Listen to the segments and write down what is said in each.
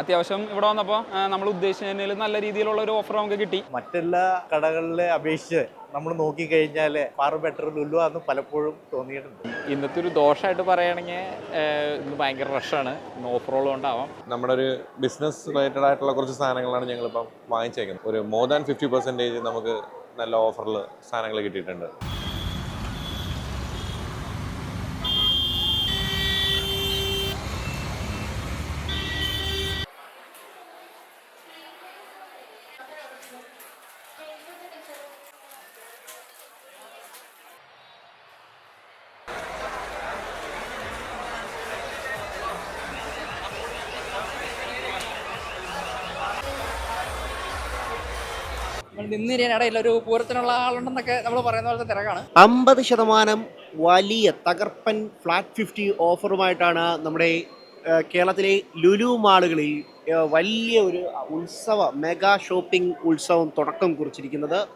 അത്യാവശ്യം ഇവിടെ വന്നപ്പോൾ നമ്മൾ ഉദ്ദേശിച്ചതിൽ നല്ല രീതിയിലുള്ള ഒരു ഓഫർ നമുക്ക് കിട്ടി. മറ്റെല്ലാ കടകളിലെ അപേക്ഷിച്ച് നമ്മൾ നോക്കി നോക്കിക്കഴിഞ്ഞാൽ ഫാർ ബെറ്റർ ലുലു ആണെന്ന് പലപ്പോഴും തോന്നിയിട്ടുണ്ട്. ഇന്നത്തെ ഒരു ദോഷമായിട്ട് പറയുകയാണെങ്കിൽ ഇന്ന് ഭയങ്കര റഷാണ് ഇന്ന് ഓഫറുകൾ ഉണ്ടാവാം നമ്മുടെ ഒരു ബിസിനസ് റിലേറ്റഡ് ആയിട്ടുള്ള കുറച്ച് സാധനങ്ങളാണ് ഞങ്ങളിപ്പം വാങ്ങിച്ചേക്കുന്നത്. ഒരു മോർ ദാൻ ഫിഫ്റ്റി പെർസെന്റേജ് നമുക്ക് നല്ല ഓഫറിൽ സാധനങ്ങൾ കിട്ടിയിട്ടുണ്ട്. ഒരു ആളുണ്ടെന്നൊക്കെ നമ്മൾ അമ്പത് ശതമാനം വലിയ തകർപ്പൻ ഫ്ലാറ്റ് ഫിഫ്റ്റി ഓഫറുമായിട്ടാണ് നമ്മുടെ കേരളത്തിലെ ലുലു മാളുകളിൽ വലിയ ഒരു ഉത്സവ മെഗാ ഷോപ്പിംഗ് ഉത്സവം തുടക്കം കുറിച്ചിരിക്കുന്നത്.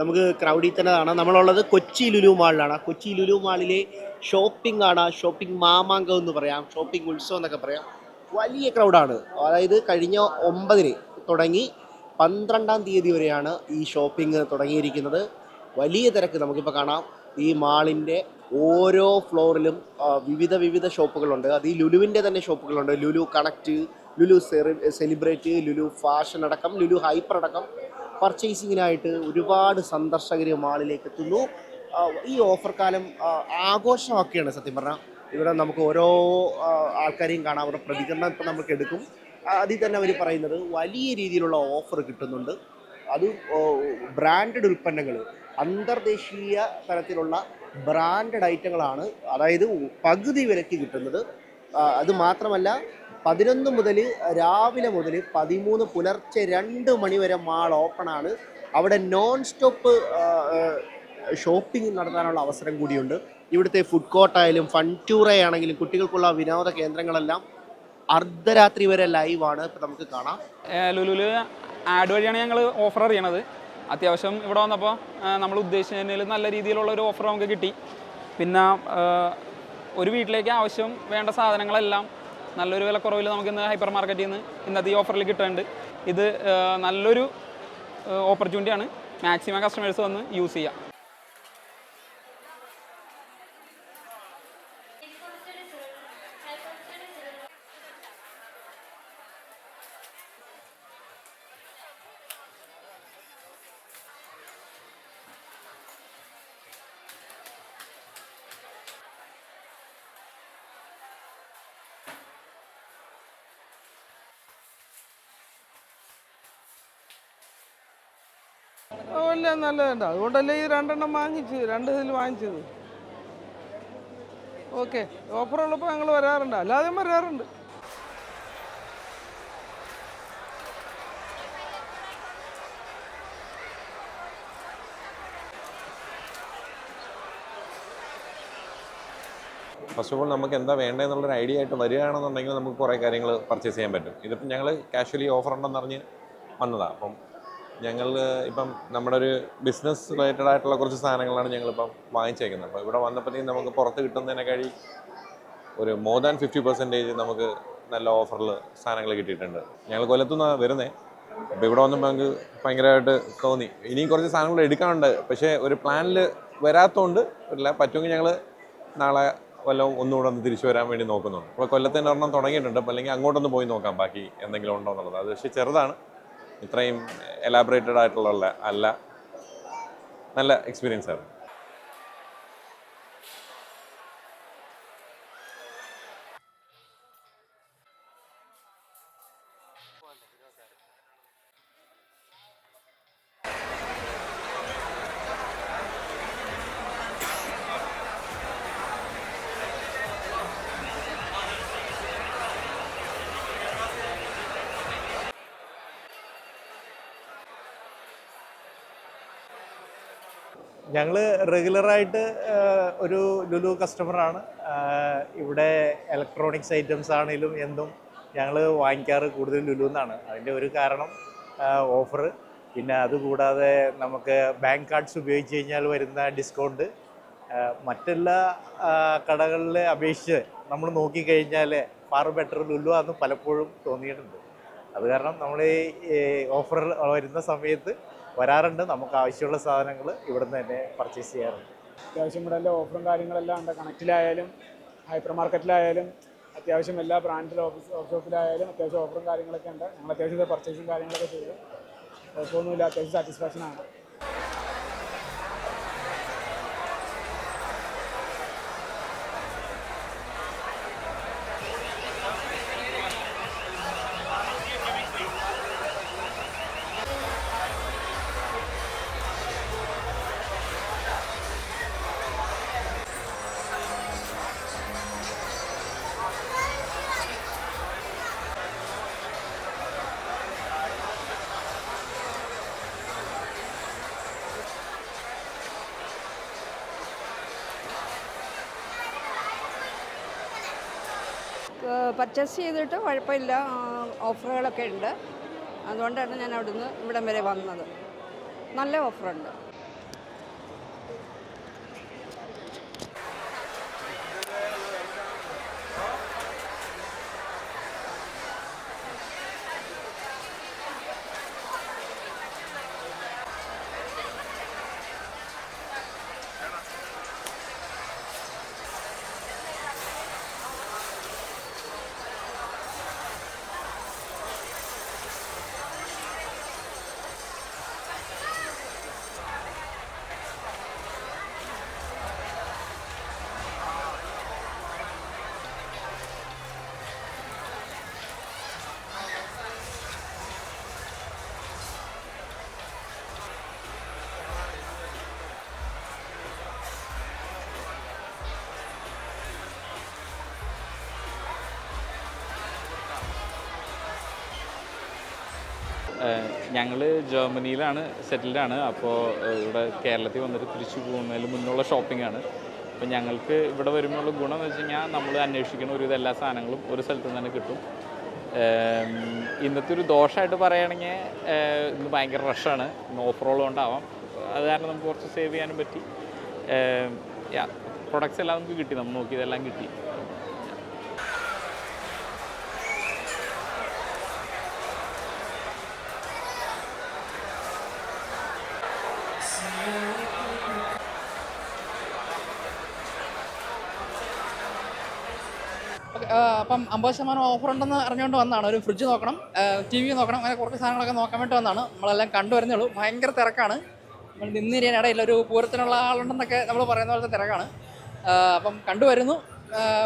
നമുക്ക് ക്രൗഡിൽ തന്നെയാണ്. നമ്മളുള്ളത് കൊച്ചി ലുലു മാളിലാണ്. കൊച്ചി ലുലു മാളിലെ ഷോപ്പിംഗ് ആണ്. ഷോപ്പിംഗ് മാമാങ്കം എന്ന് പറയാം. ഷോപ്പിംഗ് ഉത്സവം എന്നൊക്കെ പറയാം. വലിയ ക്രൗഡാണ് അതായത് കഴിഞ്ഞ ഒമ്പതിന് തുടങ്ങി പന്ത്രണ്ടാം തീയതി വരെയാണ് ഈ ഷോപ്പിംഗ് തുടങ്ങിയിരിക്കുന്നത്. വലിയ തിരക്ക് നമുക്കിപ്പോൾ കാണാം. ഈ മാളിന്റെ ഓരോ ഫ്ലോറിലും വിവിധ വിവിധ ഷോപ്പുകളുണ്ട്. അത് ഈ ലുലുവിന്റെ തന്നെ ഷോപ്പുകളുണ്ട്. Lulu connect Lulu celebrate Lulu fashion അടക്കം ലുലു ഹൈപ്പർ അടക്കം പർച്ചേസിങ്ങിനായിട്ട് ഒരുപാട് സന്ദർശകർ മാളിലേക്ക് എത്തുന്നു. ഈ ഓഫർ കാലം ആഘോഷമൊക്കെയാണ് സത്യം പറഞ്ഞാൽ ഇവിടെ നമുക്ക് ഓരോ ആൾക്കാരെയും കാണാം. അവരുടെ പ്രതികരണം ഇപ്പം നമുക്ക് എടുക്കും. അതിൽ തന്നെ അവർ പറയുന്നത് വലിയ രീതിയിലുള്ള ഓഫർ കിട്ടുന്നുണ്ട്. അത് ബ്രാൻഡഡ് ഉൽപ്പന്നങ്ങൾ അന്തർദേശീയ തരത്തിലുള്ള ബ്രാൻഡഡ് ഐറ്റങ്ങളാണ് അതായത് പകുതി വിലയ്ക്ക് കിട്ടുന്നത്. അത് മാത്രമല്ല പതിനൊന്ന് മുതൽ രാവിലെ മുതൽ പതിമൂന്ന് പുലർച്ചെ രണ്ട് മണി വരെ മാൾ ഓപ്പണാണ് അവിടെ നോൺ സ്റ്റോപ്പ് ഷോപ്പിംഗ് നടത്താനുള്ള അവസരം കൂടിയുണ്ട്. ഇവിടുത്തെ ഫുഡ് കോർട്ടായാലും ഫൺ ടൂറേ ആണെങ്കിലും കുട്ടികൾക്കുള്ള വിനോദ കേന്ദ്രങ്ങളെല്ലാം അർദ്ധരാത്രി വരെ ലൈവാണ് ഇപ്പം നമുക്ക് കാണാം. ലുലുൽ ആഡ് വഴിയാണ് ഞങ്ങൾ ഓഫർ അറിയണത്. അത്യാവശ്യം ഇവിടെ വന്നപ്പോൾ നമ്മൾ ഉദ്ദേശിച്ചതിൽ നല്ല രീതിയിലുള്ള ഒരു ഓഫർ നമുക്ക് കിട്ടി. പിന്നെ ഒരു വീട്ടിലേക്ക് ആവശ്യം വേണ്ട സാധനങ്ങളെല്ലാം നല്ലൊരു വില വിലക്കുറവിൽ നമുക്ക് ഇന്ന് ഹൈപ്പർ മാർക്കറ്റിൽ നിന്ന് ഇന്നത്തെ ഈ ഓഫറിൽ കിട്ടുന്നുണ്ട്. ഇത് നല്ലൊരു ഓപ്പർച്യൂണിറ്റിയാണ് മാക്സിമം കസ്റ്റമേഴ്സ് വന്ന് യൂസ് ചെയ്യുക അല്ല നല്ലതുണ്ട് അതുകൊണ്ടല്ലേ ഈ രണ്ടെണ്ണം വാങ്ങിച്ച് രണ്ട് ഇതിൽ വാങ്ങിച്ചത്. ഓക്കെ. ഓഫർ ഉള്ളപ്പോൾ ഞങ്ങൾ വരാറുണ്ട്. അല്ലാതെയും വരാറുണ്ട്. ഫസ്റ്റ് ഓഫ് ഓൾ നമുക്ക് എന്താ വേണ്ടതെന്നുള്ളൊരു ഐഡിയ ആയിട്ട് വരികയാണെന്നുണ്ടെങ്കിൽ നമുക്ക് കുറേ കാര്യങ്ങൾ പർച്ചേസ് ചെയ്യാൻ പറ്റും. ഇതിപ്പം ഞങ്ങൾ കാഷ്വലി ഓഫർ ഉണ്ടെന്നറിഞ്ഞ് വന്നതാണ് അപ്പം ഞങ്ങൾ ഇപ്പം നമ്മുടെ ഒരു ബിസിനസ് റിലേറ്റഡ് ആയിട്ടുള്ള കുറച്ച് സാധനങ്ങളാണ് ഞങ്ങളിപ്പം വാങ്ങിച്ചേക്കുന്നത്. അപ്പോൾ ഇവിടെ വന്നപ്പോഴത്തേക്കും നമുക്ക് പുറത്ത് കിട്ടുന്നതിനെ കഴി ഒരു മോർ ദാൻ ഫിഫ്റ്റി പെർസെന്റേജ് നമുക്ക് നല്ല ഓഫറിൽ സാധനങ്ങൾ കിട്ടിയിട്ടുണ്ട്. ഞങ്ങൾ കൊല്ലത്തുനിന്നാണ് വരുന്നത് അപ്പോൾ ഇവിടെ വന്നപ്പോൾ ഞങ്ങൾക്ക് ഭയങ്കരമായിട്ട് തോന്നി. ഇനിയും കുറച്ച് സാധനങ്ങൾ എടുക്കാനുണ്ട്. പക്ഷേ ഒരു പ്ലാനിൽ വരാത്തതുകൊണ്ട് ഇല്ല. പറ്റുമെങ്കിൽ ഞങ്ങൾ നാളെ വല്ലതും ഒന്നുകൂടെ ഒന്ന് തിരിച്ചു വരാൻ വേണ്ടി നോക്കുന്നുണ്ട്. അപ്പോൾ കൊല്ലത്തിന്റെ ഒരെണ്ണം തുടങ്ങിയിട്ടുണ്ട്. അപ്പോൾ അല്ലെങ്കിൽ അങ്ങോട്ടൊന്ന് പോയി നോക്കാം. ബാക്കി എന്തെങ്കിലും ഉണ്ടോ എന്നുള്ളത്. അത് പക്ഷേ ചെറുതാണ്. ഇത്രയും എലാബറേറ്റഡ് ആയിട്ടുള്ള അല്ല നല്ല എക്സ്പീരിയൻസ് ആണ് ഞങ്ങൾ റെഗുലറായിട്ട് ഒരു ലുലു കസ്റ്റമറാണ് ഇവിടെ ഇലക്ട്രോണിക്സ് ഐറ്റംസ് ആണെങ്കിലും എന്തും ഞങ്ങൾ വാങ്ങിക്കാറ് കൂടുതൽ ലുലു എന്നാണ് അതിന്റെ ഒരു കാരണം ഓഫർ പിന്നെ അതുകൂടാതെ നമുക്ക് ബാങ്ക് കാർഡ്സ് ഉപയോഗിച്ച് കഴിഞ്ഞാൽ വരുന്ന ഡിസ്കൗണ്ട് മറ്റെല്ലാ കടകളിലെ അപേക്ഷിച്ച് നമ്മൾ നോക്കിക്കഴിഞ്ഞാൽ ഫാർ ബെറ്റർ ലുലു ആണെന്ന് പലപ്പോഴും തോന്നിയിട്ടുണ്ട്. അത് കാരണം നമ്മൾ ഈ ഓഫർ വരുന്ന സമയത്ത് വരാറുണ്ട്. നമുക്ക് ആവശ്യമുള്ള സാധനങ്ങൾ ഇവിടെ നിന്ന് തന്നെ പർച്ചേസ് ചെയ്യാറുണ്ട്. അത്യാവശ്യം ഇവിടെ എല്ലാ ഓഫറും കാര്യങ്ങളെല്ലാം ഉണ്ട്. കണക്റ്റിലായാലും ഹൈപ്പർ മാർക്കറ്റിലായാലും അത്യാവശ്യം എല്ലാ ബ്രാൻഡിൽ ഓഫീസ് ഷോപ്പിലായാലും അത്യാവശ്യം ഓഫറും കാര്യങ്ങളൊക്കെ ഉണ്ട്. ഞങ്ങൾ അത്യാവശ്യം പർച്ചേസും കാര്യങ്ങളൊക്കെ ചെയ്തു. കുഴപ്പമൊന്നുമില്ല. അത്യാവശ്യം സാറ്റിസ്ഫാക്ഷൻ ആണ്. പർച്ചേസ് ചെയ്തിട്ട് കുഴപ്പമില്ല. ഓഫറുകളൊക്കെ ഉണ്ട്. അതുകൊണ്ടാണ് ഞാൻ അവിടുന്ന് ഇവിടം വരെ വന്നത്. നല്ല ഓഫറുണ്ട് ഞങ്ങൾ ജർമ്മനിയിലാണ് സെറ്റിൽഡാണ്. അപ്പോൾ ഇവിടെ കേരളത്തിൽ വന്നിട്ട് തിരിച്ചു പോകുന്നതിന് മുന്നുള്ള ഷോപ്പിംഗ് ആണ് അപ്പോൾ ഞങ്ങൾക്ക് ഇവിടെ വരുമ്പോഴുള്ള ഗുണം എന്ന് വെച്ച് കഴിഞ്ഞാൽ നമ്മൾ അന്വേഷിക്കുന്ന ഒരു എല്ലാ സാധനങ്ങളും ഒരു സ്ഥലത്ത് നിന്ന് തന്നെ കിട്ടും. ഇന്നത്തെ ഒരു ദോഷമായിട്ട് പറയുകയാണെങ്കിൽ ഇന്ന് ഭയങ്കര റഷാണ് ഇന്ന് ഓഫറുകൾ കൊണ്ടാവാം അത് കാരണം നമുക്ക് കുറച്ച് സേവ് ചെയ്യാനും പറ്റി. പ്രൊഡക്ട്സ് എല്ലാം നമുക്ക് കിട്ടി. നമ്മൾ നോക്കിയതെല്ലാം കിട്ടി. അപ്പം അമ്പത് ശതമാനം ഓഫർ ഉണ്ടെന്ന് അറിഞ്ഞുകൊണ്ട് വന്നതാണ്. ഒരു ഫ്രിഡ്ജ് നോക്കണം ടി വി നോക്കണം അങ്ങനെ കുറച്ച് സാധനങ്ങളൊക്കെ നോക്കാൻ വേണ്ടി വന്നതാണ്. നമ്മളെല്ലാം കണ്ടുവരുന്നേ ഉള്ളൂ. ഭയങ്കര തിരക്കാണ്. നമ്മൾ നിന്നിരിക്കാൻ ഇടയില്ല ഒരു പൂരത്തിനുള്ള ആളുണ്ടെന്നൊക്കെ നമ്മൾ പറയുന്ന പോലത്തെ തിരക്കാണ്. അപ്പം കണ്ടുവരുന്നു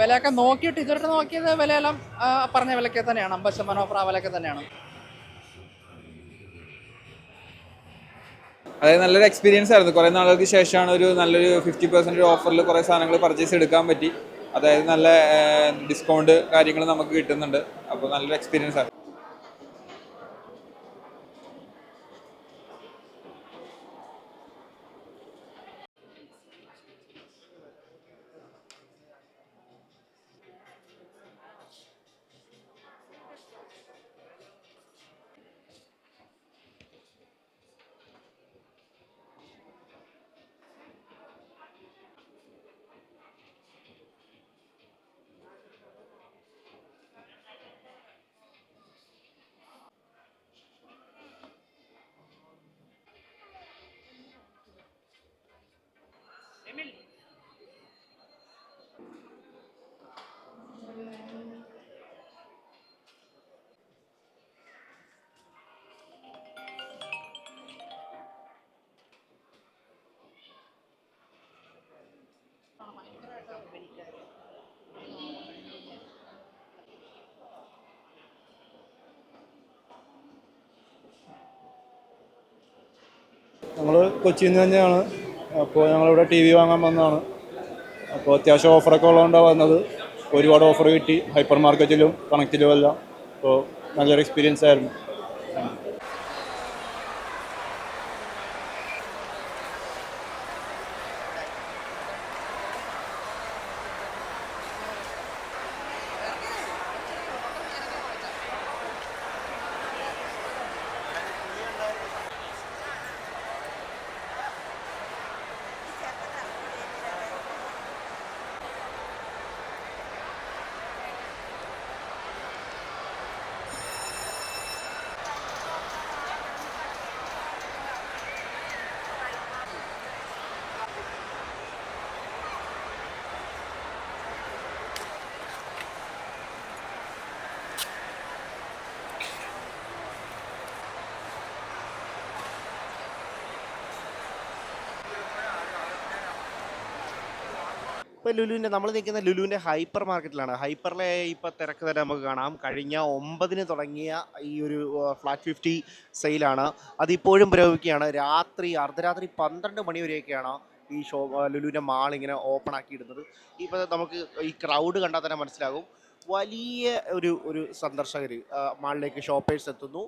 വിലയൊക്കെ നോക്കിയിട്ട് ഇതുവരെ നോക്കിയത് വിലയെല്ലാം പറഞ്ഞ വിലയ്ക്ക് തന്നെയാണ്. അമ്പത് ശതമാനം ഓഫർ ആ വിലയ്ക്ക് തന്നെയാണ്. അതായത് നല്ലൊരു എക്സ്പീരിയൻസ് ആയിരുന്നു. കുറേ നാളുകൾക്ക് ശേഷമാണ് ഒരു നല്ലൊരു ഫിഫ്റ്റി പെർസെന്റ് ഓഫറിൽ കുറേ സാധനങ്ങൾ പർച്ചേസ് എടുക്കാൻ പറ്റി. അതായത് നല്ല ഡിസ്കൗണ്ട് കാര്യങ്ങൾ നമുക്ക് കിട്ടുന്നുണ്ട്. അപ്പോൾ നല്ലൊരു എക്സ്പീരിയൻസ് ആണ്. കൊച്ചിയിൽ നിന്ന് തന്നെയാണ്. അപ്പോൾ ഞങ്ങളിവിടെ ടി വി വാങ്ങാൻ വന്നതാണ്. അപ്പോൾ അത്യാവശ്യം ഓഫറൊക്കെ ഉള്ളതുകൊണ്ടാണ് വന്നത്. ഒരുപാട് ഓഫർ കിട്ടി. ഹൈപ്പർ മാർക്കറ്റിലും കണക്റ്റിലും എല്ലാം. അപ്പോൾ നല്ലൊരു എക്സ്പീരിയൻസ് ആയിരുന്നു. ഇപ്പോൾ ലുലുവിന്റെ നമ്മൾ നിൽക്കുന്ന ലുലുവിന്റെ ഹൈപ്പർ മാർക്കറ്റിലാണ്. ഹൈപ്പറിലെ ഇപ്പോൾ തിരക്ക് തന്നെ നമുക്ക് കാണാം. കഴിഞ്ഞ ഒമ്പതിന് തുടങ്ങിയ ഈ ഒരു ഫ്ലാറ്റ് ഫിഫ്റ്റി സെയിലാണ്. അതിപ്പോഴും പുരോഗമിക്കുകയാണ്. രാത്രി അർദ്ധരാത്രി പന്ത്രണ്ട് മണി വരെയൊക്കെയാണ് ഈ ഷോ ലുലുവിന്റെ മാൾ ഇങ്ങനെ ഓപ്പൺ ആക്കിയിടുന്നത്. ഇപ്പോൾ നമുക്ക് ഈ ക്രൗഡ് കണ്ടാൽ തന്നെ മനസ്സിലാകും. വലിയ ഒരു ഒരു സന്ദർശകർ മാളിലേക്ക് ഷോപ്പേഴ്സ് എത്തുന്നു.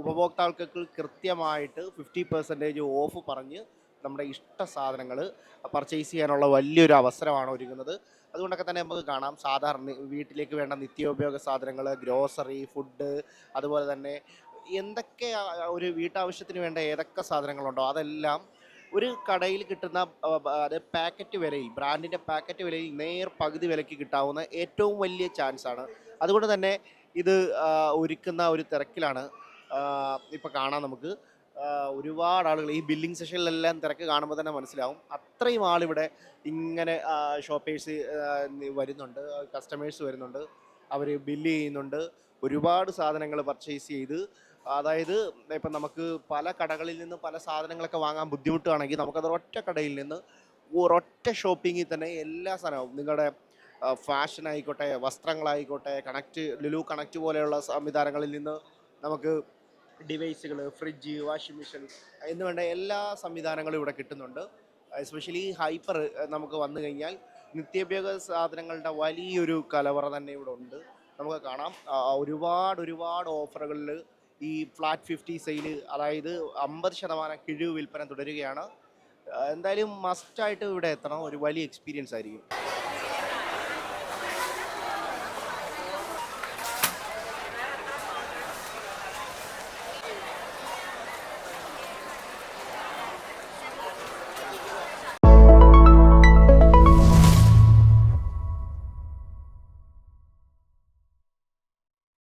ഉപഭോക്താക്കൾക്ക് കൃത്യമായിട്ട് ഫിഫ്റ്റി പെർസെന്റേജ് ഓഫ് പറഞ്ഞ് നമ്മുടെ ഇഷ്ട സാധനങ്ങൾ പർച്ചേസ് ചെയ്യാനുള്ള വലിയൊരു അവസരമാണ് ഒരുങ്ങുന്നത്. അതുകൊണ്ടൊക്കെ തന്നെ നമുക്ക് കാണാം. സാധാരണ വീട്ടിലേക്ക് വേണ്ട നിത്യോപയോഗ സാധനങ്ങൾ ഗ്രോസറി ഫുഡ് അതുപോലെ തന്നെ എന്തൊക്കെ ഒരു വീട്ടാവശ്യത്തിന് വേണ്ട ഏതൊക്കെ സാധനങ്ങളുണ്ടോ അതെല്ലാം ഒരു കടയിൽ കിട്ടുന്ന അത് പാക്കറ്റ് വിലയിൽ ബ്രാൻഡിന്റെ പാക്കറ്റ് വിലയിൽ നേർ പകുതി വിലയ്ക്ക് കിട്ടാവുന്ന ഏറ്റവും വലിയ ചാൻസ് ആണ്. അതുകൊണ്ട് തന്നെ ഇത് ഒരുക്കുന്ന ഒരു തിരക്കിലാണ് ഇപ്പോൾ കാണാം നമുക്ക്. ഒരുപാട് ആളുകൾ ഈ ബില്ലിംഗ് സെഷനിലെല്ലാം തിരക്ക് കാണുമ്പോൾ തന്നെ മനസ്സിലാവും. അത്രയും ആളിവിടെ ഇങ്ങനെ ഷോപ്പേഴ്സ് വരുന്നുണ്ട്. കസ്റ്റമേഴ്സ് വരുന്നുണ്ട്. അവർ ബില്ല് ചെയ്യുന്നുണ്ട്. ഒരുപാട് സാധനങ്ങൾ പർച്ചേസ് ചെയ്ത് അതായത് ഇപ്പം നമുക്ക് പല കടകളിൽ നിന്ന് പല സാധനങ്ങളൊക്കെ വാങ്ങാൻ ബുദ്ധിമുട്ടാണെങ്കിൽ നമുക്കത് ഒറ്റ കടയിൽ നിന്ന് ഒരൊറ്റ ഷോപ്പിങ്ങിൽ തന്നെ എല്ലാ സാധനവും. നിങ്ങളുടെ ഫാഷൻ ആയിക്കോട്ടെ വസ്ത്രങ്ങളായിക്കോട്ടെ കണക്റ്റ് ലുലു കണക്റ്റ് പോലെയുള്ള സംവിധാനങ്ങളിൽ നിന്ന് നമുക്ക് ഡിവൈസുകൾ ഫ്രിഡ്ജ് വാഷിംഗ് മെഷീൻ എന്ന് വേണ്ട എല്ലാ സംവിധാനങ്ങളും ഇവിടെ കിട്ടുന്നുണ്ട്. എസ്പെഷ്യലി ഹൈപ്പർ നമുക്ക് വന്നു കഴിഞ്ഞാൽ നിത്യോപയോഗ സാധനങ്ങളുടെ വലിയൊരു കലവറ തന്നെ ഇവിടെ ഉണ്ട്. നമുക്ക് കാണാം. ഒരുപാട് ഒരുപാട് ഓഫറുകളിൽ ഈ ഫ്ലാറ്റ് ഫിഫ്റ്റി സെയിൽ അതായത് അമ്പത് ശതമാനം കിഴിവ് വിൽപ്പന തുടരുകയാണ്. എന്തായാലും മസ്റ്റായിട്ട് ഇവിടെ എത്തണം. ഒരു വലിയ എക്സ്പീരിയൻസ് ആയിരിക്കും.